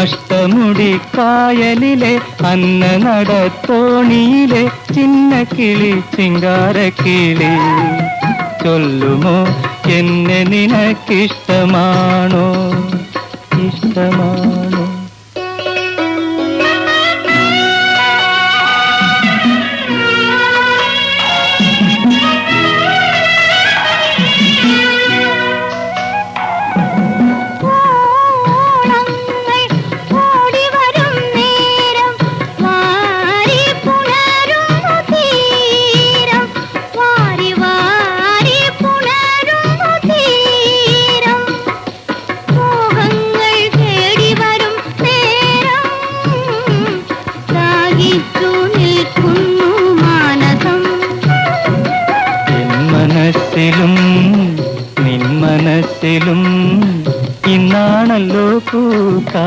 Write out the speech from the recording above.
അഷ്ടമുടി കായലിലെ അന്ന നടത്തോണിയിലെ ചിന്ന കിളി ചിങ്കാരക്കിളി. ചൊല്ലുമോ എന്നെ നിനക്കിഷ്ടമാണോ? ഇഷ്ടമാണോ നിൽക്കുന്നു മാനസം മനസ്സിലും നിൻ മനസ്സിലും ഇന്നാണല്ലോ പൂക്കാ